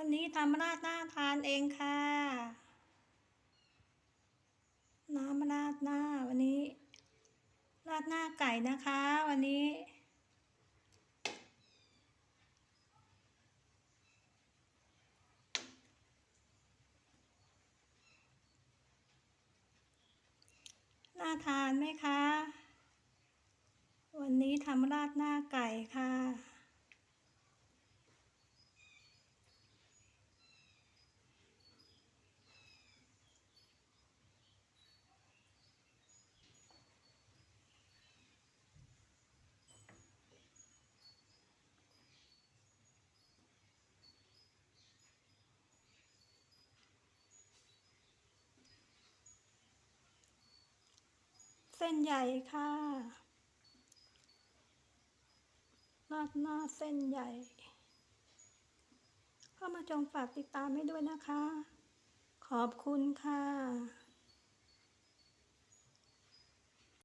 วันนี้ทำราดหน้าทานเองค่ะ น้ำราดหน้าวันนี้ ราดหน้าไก่นะคะ วันนี้ น่าทานไหมคะ วันนี้ทำราดหน้าไก่ค่ะ เส้นใหญ่ค่ะราดหน้าเส้นใหญ่ เข้ามาจงฝากติดตามให้ด้วยนะคะ ขอบคุณค่ะ